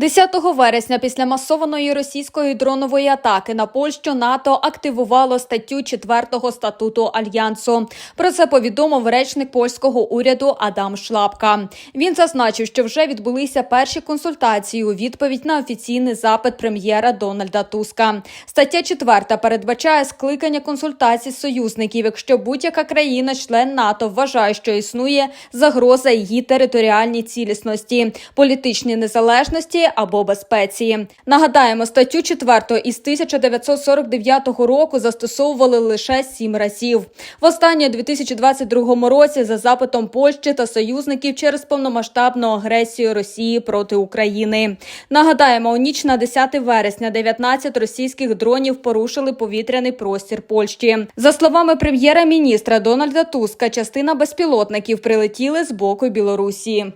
10 вересня після масованої російської дронової атаки на Польщу НАТО активувало статтю 4 статуту альянсу. Про це повідомив речник польського уряду Адам Шлапка. Він зазначив, що вже відбулися перші консультації у відповідь на офіційний запит прем'єра Дональда Туска. Стаття 4 передбачає скликання консультацій союзників, якщо будь-яка країна-член НАТО вважає, що існує загроза її територіальній цілісності, політичній незалежності або безпеці. Нагадаємо, статтю 4 із 1949 року застосовували лише сім разів. Востаннє у 2022 році за запитом Польщі та союзників через повномасштабну агресію Росії проти України. Нагадаємо, у ніч на 10 вересня 19 російських дронів порушили повітряний простір Польщі. За словами прем'єра-міністра Дональда Туска, частина безпілотників прилетіли з боку Білорусі.